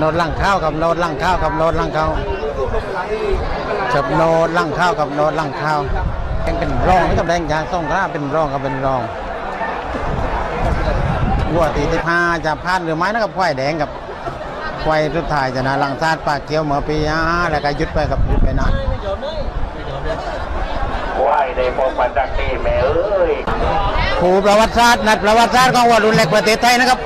โนดลังข้าวกับโนดลังข้าวกับโนดลังข้าวกับโนดลังข้าวกับโนดลังข้าวแดงเป็นรองนี่กับแดงยาส่งกล้าเป็นรองกับเป็นรองวัวตีที่พาจะพลาดหรือไม่นะครับควายแดงกับควายสุดท้ายจะนะลังซาดปากเกียวเมื่อปีห้าแล้วก็หยุดไปกับหยุดไปนานไหวในพงพันดักตีแม่เอ้ยผู้ประวัติศาสตร์นัดประวัติศาสตร์ของวัวรุ่นเล็กประเทศไทยนะครับ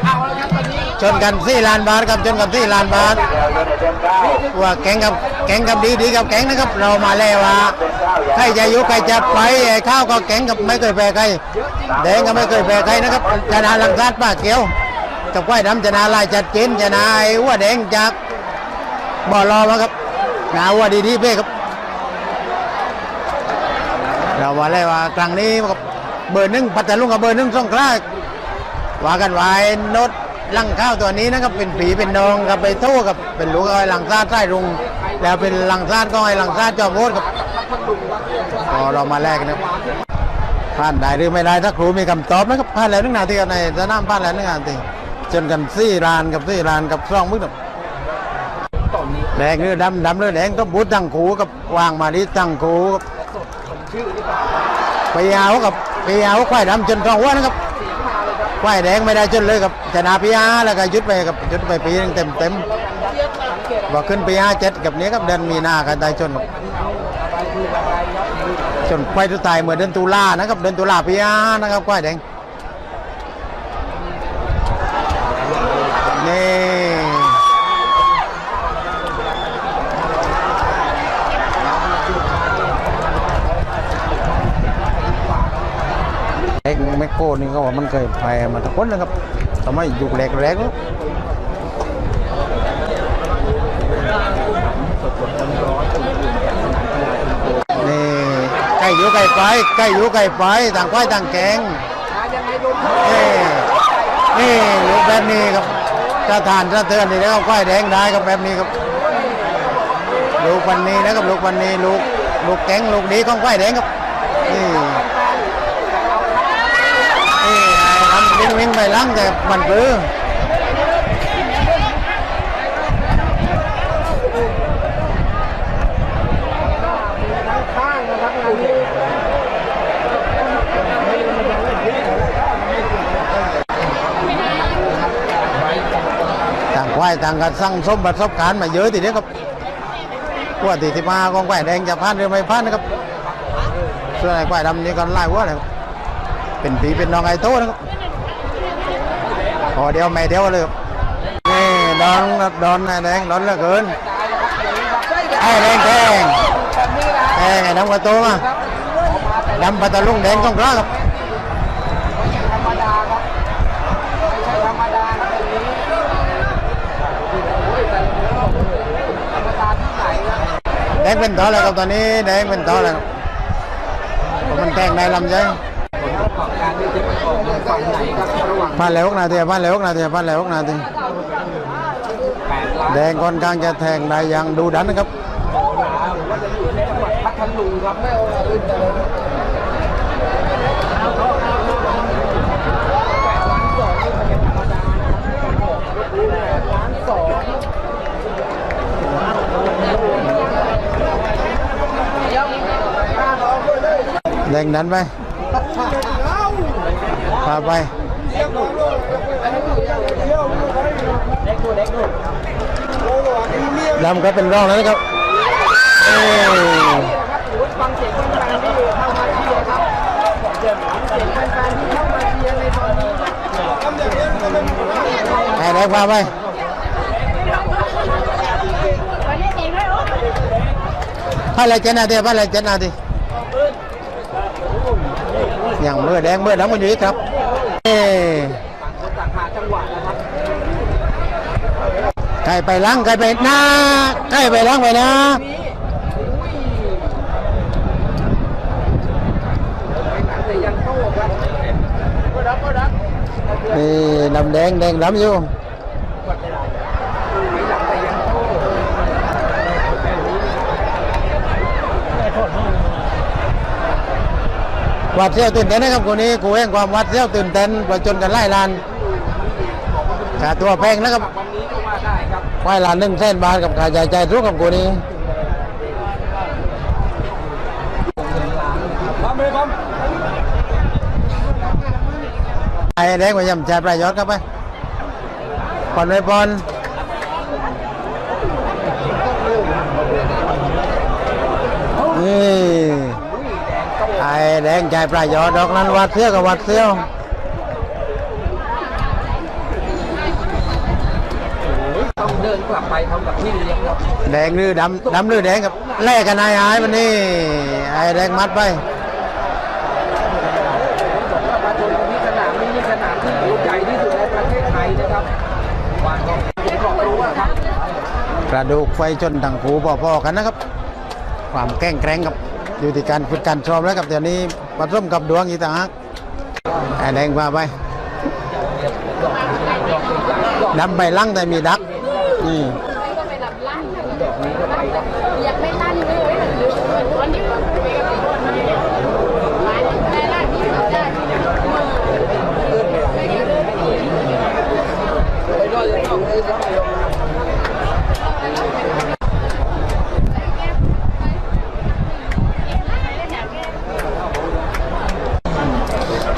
ชนกันสี่ล้านบาทครับชนกันสี่ล้านบาทเดียวอยู่ในเดือนเก้าว่าแข่งกับแข่งกับดีดีกับแข่งนะครับ เรามาแล้วว่าใครจะยุใครจะไปข้าวก็แข่งกับไม่เคยแพ้ใครแดงก็ไม่เคยแพ้ใครนะครับชนะลังซาดป้าเกียวกับควายดำชนะลายจัดเจนชนะไอ้วัวแดงจากบ่อรอมาครับนาวัวดีดีเพ่ครับ เราว่าเลยว่าครั้งนี้กับเบอร์หนึ่งปัตตาลุงกับเบอร์หนึ่งสงขลาว่ากันไว้นด ลังข้าวตัวนี้นะครับเป็นผีเป็นนองกับไปโทษกับเป็นลูกไอ้ลังซาดใต้รุง แล้วเป็นลังซาดก็ไอ้ลังซาดจอมโคตรครับก็เรามาแลกนะครับผ่านได้หรือไม่ได้ถ้าครูมีคำตอบนะครับผ่านแล้วนึงนาทีกันในสนามผ่านแล้วนึงนาทีจนกันสี่ลานกับสี่ลานกับสองมึกครับแดงหรือดำดำหรือแดงต้องบูดตั้งขูกับวางมาดิตั้งขูกับไปเอากับไปเอาควายดำจนทองหัวนะครับ ควายแดงไม่ได้ชนเลยกับชนะพีอาแล้วก็ยุดไปกับยุดไปปีนึงเต็มเต็มบอกขึ้นปีอาเจ็ดกับนี้ครับเดือนมีนากันได้ชนครับจนควายทุตายเหมือนเดือนตุลานะครับเดือนตุลาพีอานะครับควายแดงนี่เอ็ก แมคโครนี่ก็ว่ามันเคยไปมาทุกคนนะครับทำไมยุคแรกแรกๆนี่ไก่อยู่ไก่ไปไก่อยู่ไก่ไปต่างควายต่างแกงนี่นี่ลูกแบบนี้ครับจะทานจะเตือนนี่แล้วก็ควายแดงได้ครับแบบนี้ครับลูกวันนี้นะครับลูกวันนี้ลูกลูกแกงลูกดีของควายแดงครับนี่ทำ วิ่งวิ่งไปล้างแต่บันปื้อต่างควายต่างกันสั่งสมประสบการณ์มาเยอะทีเดียวครับหัวตีที่มาของควายแดงจะพันหรือไม่พันนะครับส่วนไอ้ควายดำนี่ก็ไล่หัวเลยเป็นผีเป็นน้องไอโต้นะครับ พอเดียวไม่เดียวเลยนี่ดอนครับดอนไอ้แดงดอนเหลือเกินไอ้แดงแทงแทงไอ้ำกระโตมาดำปัตตลุงแดงต้องกล้าครับแดงเป็นต่อแล้วครับตอนนี้แดงเป็นต่อแล้วมันแทงในลำใจ พันแล้วหกนาทีพันแล้วหกนาทีพันแล้วหกนาทีแดงค่อนข้างจะแทงได้อย่างดูดันนะครับพัทลุงครับไม่เอาอื่นเลยแดงดันไป พาไปดำก็เป็นร่องแล้วนะครับฟังเสียงแฟนๆที่เข้ามาเชียร์ครับเสียงแฟนๆที่เข้ามาเชียร์ในตอนนี้ครับให้แดงพาไปพาอะไรเจนาทีพาอะไรเจนาทีอย่างเมื่อแดงเมื่อดำมันอยู่อีกครับ ใครไปล้างใครไปหน้าใครไปล้างไปนะแต่ยังโต้ครับก็รับก็รับนี่ดำแดงแดงดำอยู่ ไม่หลับแต่ยังโต้ หวัดเสียวตื่นเต้นนะครับคนนี้กูเองความหวัดเสียวตื่นเต้นประจนกันไล่ลานขาตัวแพงนะครับวันนี้ก็ว่าได้ครับควายลานหนึ่งแสนบาทกับค่าใช้จ่ายทุกกับกูนี้พร้อมเลยพร้อมไอ้แดงไปยำจ่ายประยชน์ครับไปผ่อนไปผ่อนนี่ แดงจ่ายประโยชน์ดอกนั้นวัดเสี้ยวกับวัดเสี้ยวต้องเดินกลับไปทำกับพี่เลี้ยงครับแดงหรือดำดำหรือแดงกับแลกกันนายหายวันนี้ไอ้แดงมัดไปมาชนกันที่สนามนี้นี่สนามที่ใหญ่ที่สุดในประเทศไทยนะครับวางก็ผมบอกรู้ว่าครับกระดูกไฟชนถังหูพอๆกันนะครับ ความแกร่งแกร่งกับ อยู่ที่การฝึกการซ้อมแล้วกับเดี๋ยวนี้ผสมกับดวงอีกต่างหากแดงมาไปดำใบลั่งแต่มีดักนี่ ก็ไปรับลั่นยังไม่ลั่นเลยวันนี้ก็ไปกับคนมาแต่ลั่นที่ได้ไม่ได้เลย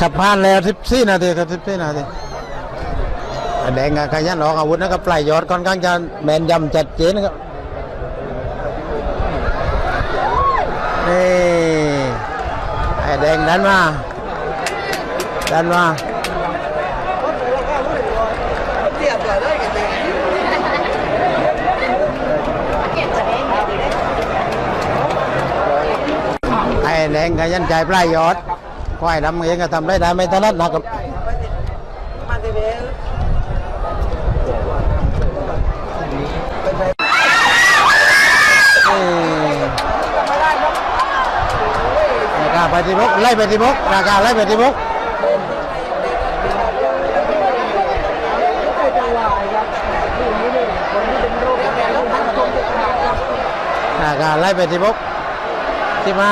ขับผ่านแล้วสิบสี่นาทีครับสิบสี่นาทีแดงกับขยันออกอาวุธนะครับปลายยอดค่อนข้างจะแมนยำจัดเจนนะครับนี่ไอ้แดงดันมาดันมาไอ้แดงขยันใจปลายยอด ควายดำเองก็ทำได้ได้ไม่ถนัดนะครับราคาไปที่บกไล่ไปที่บกราคาไล่ไปที่บกราคาไล่ไปที่บกที่มา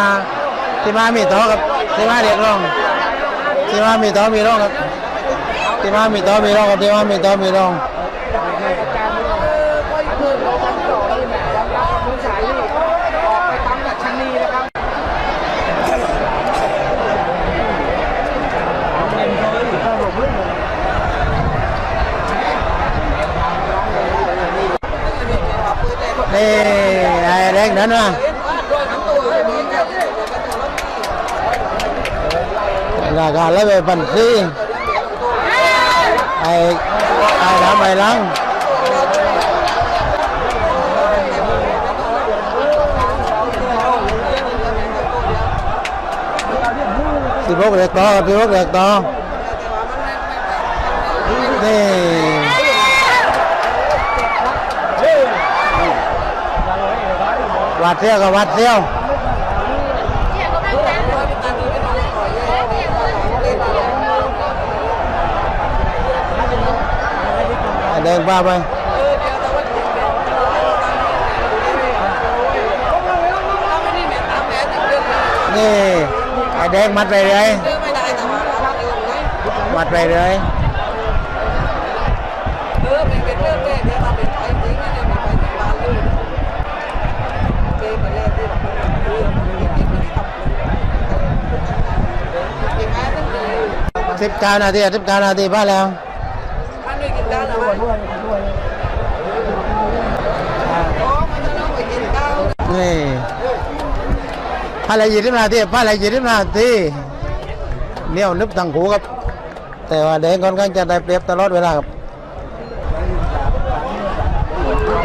ที่มามีโต๊ะครับ ที่มาเรียกร้องที่มามีต๊ะมีร้องครับที่มามีต๊ะมีร้องครับที่มามีต๊ะมีร้องคือเราทำต่อเลยแรับรับมือสายนี่ไปตั้งกับชันนีนะครับนี่ไอ้แดงเดินมาราคาไล่ไปพันสี่ไอ้ไอ้น้ำไอ้ลังสิบหกเด็กต่อสิบหกเด็กต่อนี่ วัดเที่ยวกับวัดเที่ยว เนี่ยก็ไม่ได้ เดินป้าไปนี่ไอ้แดงมัดไปเลยมัดไปเลยสิบเก้านาทีสิบเก้านาทีพอแล้ว นี่ พาเลยยี่สิบนาทีพาเลยยี่สิบนาทีเนี่ยนึบตังหูครับ แต่ว่าแดงค่อนข้างจะได้เปรียบตลอดเวลาครับ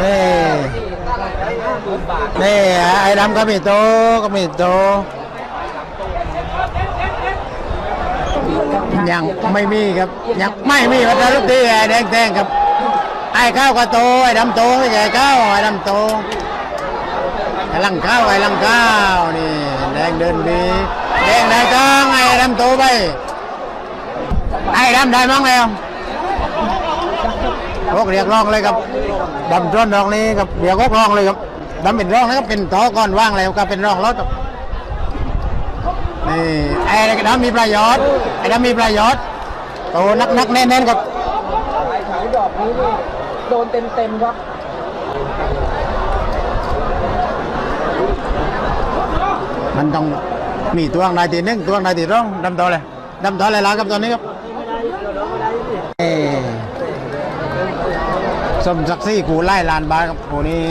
นี่นี่ไอ้ดำก็มีโตก็มีโตยังไม่มีครับยังไม่มีวัตถุที่ไอ้แดงแดงครับไอ้ข้าวก็โตไอ้ดำโตไม่ใช่ข้าวไอ้ดำโต ไอ้ลังข้าวไอ้ลังข้าวนี่แดงเดินดีแดงได้กลางไอ้ดำโตไปไอ้ดำได้มั้งแล้วพวกเรียกร้องเลยครับดำจ้นดอกนี้ครับเดี๋ยวกร้องเลยครับดำเป็นร้องแล้วก็เป็นต่อก่อนว่างแล้วก็เป็นร้องรถครับนี่ไอ้ดำมีประโยชน์ไอ้ดำมีประโยชน์โตนักนักแน่นๆครับสายขายดอกนี้นี่โดนเต็มเต็มๆครับ มันต้องมีตัวข้างในทีหนึงตัวข้างในทีร่องดำต่อเลยดำต่อเลยละครับตอนนี้ครับเอ้สมศักดิ์ศรีกูไล่ลานบาสครับกูนี้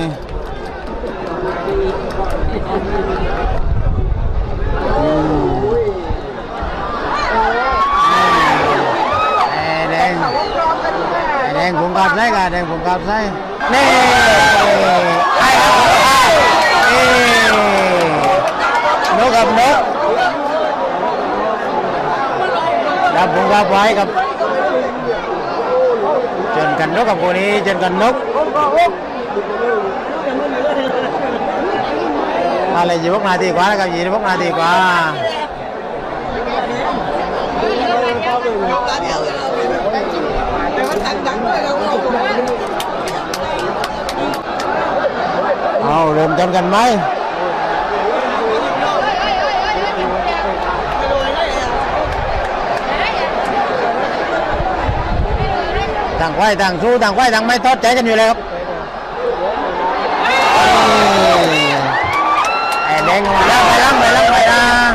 อืมเอ้แดงแดงผมกับไส้กันแดงผมกับไส้นี่ไอ้ครับไอ้ นกกับนกดับผมกับไว้กับเจนกันนกกับคนนี้เจนกันนกอะไรยี่พวกนาทีกว่าแล้วกับยี่พวกนาทีกว่าเอาเริ่มต้นกันไหม ต่างควายต่างสู้ต่างควายต่างไม่ทอดใจกันอยู่เลยครับไอ้แดงมาแล้วไปลังไปลังไปลัง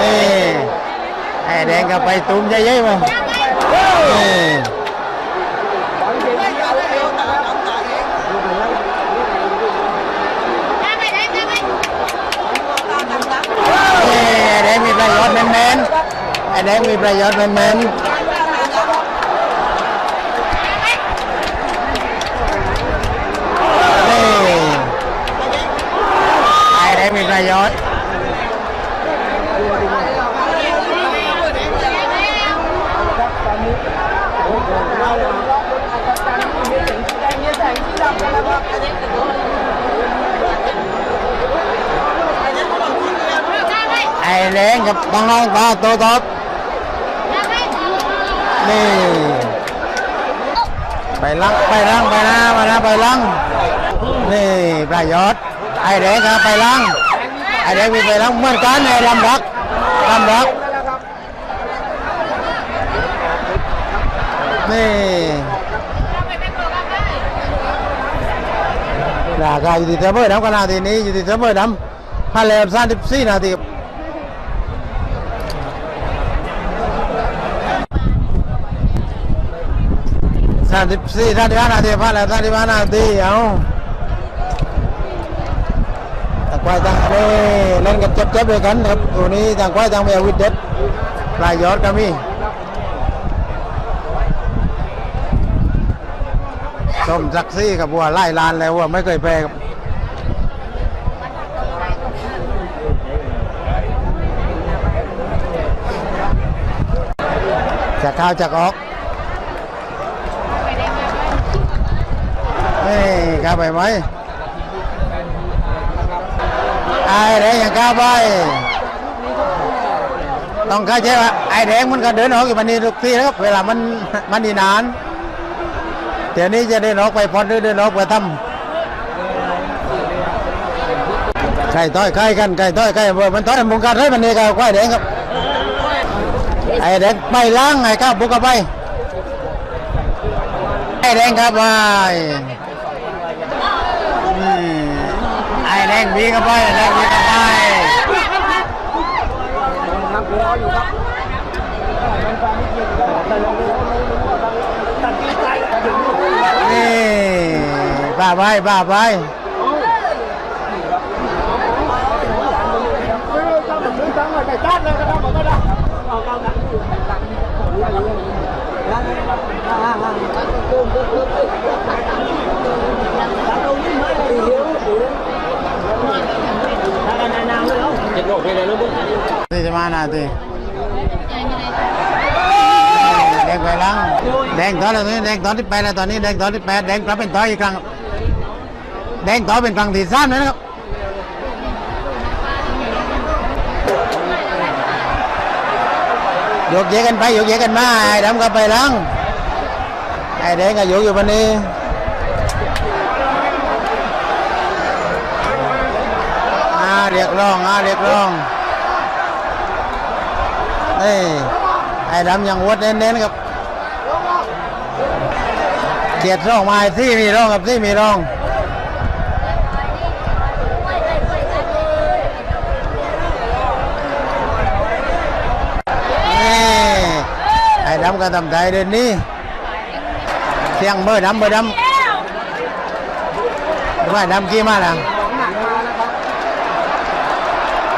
นี่ไอ้แดงก็ไปตุ้มเยอะๆมานี่ เอ้ยไอ้แดงมีประโยชน์แมนๆ ไอ้มีประโยชน์แมนๆนี่ไอ้แดงมีประโยชน์ไอ้แดงกับบังน้องปลาโตตบ นี่ ไปลังไปลังไปนะมานะไปลังนี่ประโยชน์ไอ้แดงครับไปลังไอ้แดงมีไปลังเหมือนกันไอลำรักลำรักนี่ราคาอยู่ที่เสมอน้ำกันนาทีนี้อยู่ที่เสมอน้ำห้าแล้วสามสิบสี่นาที ครับสามสิสี่ามสิบานาทีผ่านแล้วสามสิบห้านาทีเอาต่างควายต่างเล่เล่นกันเจ็บๆด้วยกันครับตัวนี้ต่างควายต่างมีอาวุธเด็ดปลายยอดก็มีสมศักดิ์ศรีกับวัวไล่ลานแล้ววัวไม่เคยแพ้ครับจะเข้าจะออกเฮ้ยเข้าไปไหมไอ้แดงยังเข้าวไป ต้องเข้าใจว่าไอ้แดงมันก็เดินออกอยู่มันนี่ทุกทีนะครับ เวลามันมันนี่นานเดี๋ยวนี้จะเดินออกไปพอดหรือเดินออกไปทำไก่ต้อยไก่กันไก่ต้อยไก่เบอร์มันต้อยมุงการให้มันนี่ก็ควายแดงครับ ไอ้แดงไปล้างไอ้ข้าวบุกเข้าไปไอ้แดงครับไปอืมไอ้แด งวีเข้าไปไอ้แดงวีเข้าไปครับรออยู่ครับเป็นความไม่จริงก็แต่ลงตัดที่ใจถึงนี่บ้าไปบ้าไป ไม่จะถึงตั้งไว้แต่จัดเลยก็ได้ผมก็ได้เอาเก้านัดอยู่ตัดแล้วแล้วฮ่าฮ่าตุ้มตุ้มตุ้มตุ้มตัดตรงนี้ไม่หิวหิวถ้ากันนานๆแล้วเจ็ดโลกไปเลยลูกนี่จะมานาทีแดงไปลังแดงตอนนี้แดงตอนที่แปดแล้วตอนนี้แดงตอนที่แปดแดงกลับเป็นต่ออีกครั้งแดงต่อเป็นครั้งที่สามแล้วนะครับยกเยกันไปยกเยกันมาไอ้ดำก็ไปลังไอ้แดงก็ยกอยู่วันนี้อ้าว เรียกร้องอาเรียกร้องเอ้ยไอ้ดำยังวดเน้นๆครับเกียรติร้องมาที่มีร้องครับที่มีร้องนี่ไอ้ดำก็ทำใจเดินนี้เสียงเบอร์ดำเบอร์ดำว่าดำกี่มาแล้ว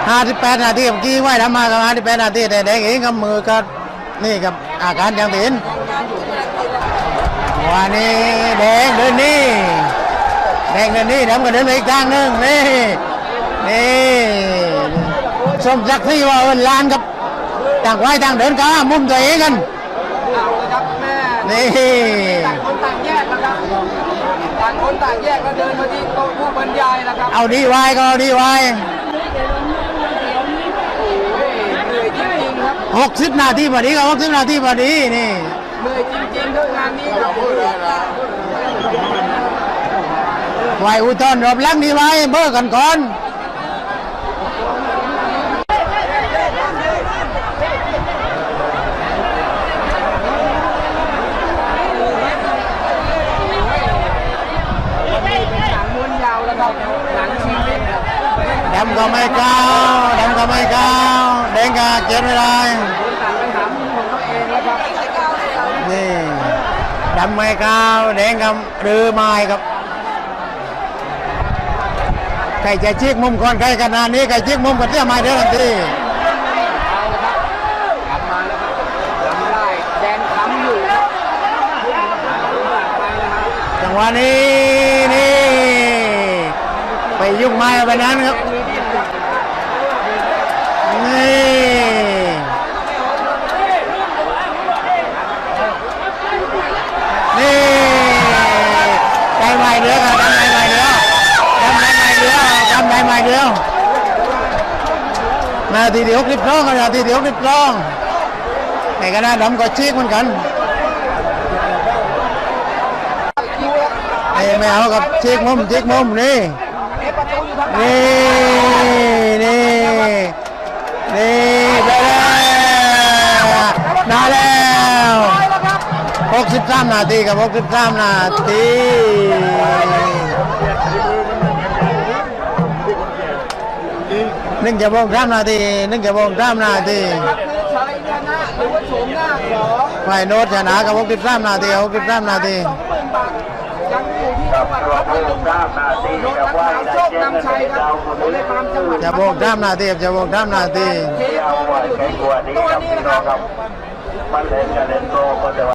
ห้าที่แปดนาทีเมื่อกี้ไหวทำมากับ58นาทีแต่แดงเองกับมือกับนี่กับอาการอย่งตินวันนี้แดงเดินนี่แดงเดินนี่น้ำก็เดินไปอีกทางหนึ่งนี่นี่สมศักดิ์ศรีว่าเอินลานกับต่างไหวต่างเดินก็มุมตัวเองกันนี่ต่างคนต่างแยกนะครับต่างคนต่างแยกก็เดินมาที่โต๊ะผู้บรรยายนะครับเอาดีไว้ก็ดีไว้ หกสิบนาทีพอดีก็หกสิบนาทีพอดีนี่เหนื่อยจริงๆครับงานนี้ครับไหวอุทธรณ์รอบหลังดีไว้เบอร์กันก่อนหนังม้วนยาวแล้วครับหนังชีวิตดำก็ไม่ก้าวดำก็ไม่ก้าวแดงก็ เจ็บไม่ได้คนต่างไปหามุมของตัวเองแล้วครับนี่ดำไม่ก้าวแดงก็รือไม้ครับใครจะชิกมุมก่อนใครขนาดนี้ใครชิกมุมกันเสียไม้เด้อทันทีเอาละครับกลับมาแล้วครับจำได้แดงค้ำอยู่ครับไปนะครับจังหวะนี้นี่ไปยุ่งไม้ไปนั้นครับนี่ ใจใหม่เดียวครับใจใหม่เดียวทำใจใหม่เดียวทำใจใหม่เดียวนาทีเดียวคลิปร้องนาทีเดียวคลิปร้องในคณะดำก็ชีกเหมือนกันไอ้ไม่เอากับช็คมุมช็คมุมนี่เอ๊ะประตูอยู่นี่นี่ นาทีกับ63นาทีหนึ่งจะโมงสามนาทีหนึ่งจะโมงสามนาทีครับคือชัยชนะหรือว่าโฉมหน้าของไฟโนตชนะกับ63นาที63นาทีสองหมื่นบาทยังอยู่ที่จังหวัดพัทลุงสามนาทีโดนกับนักว่าสาวได้โชคเจ็ดนำชัยครับโดนในตามจังหวัดจะบงสามนาทีจะโมงสามนาทีเคที่โอเอาไว้อยู่แข่ที่งกว่าทีตัวนี้นะคน้อรังครับมันเล่นกันเล่นโตก็จะ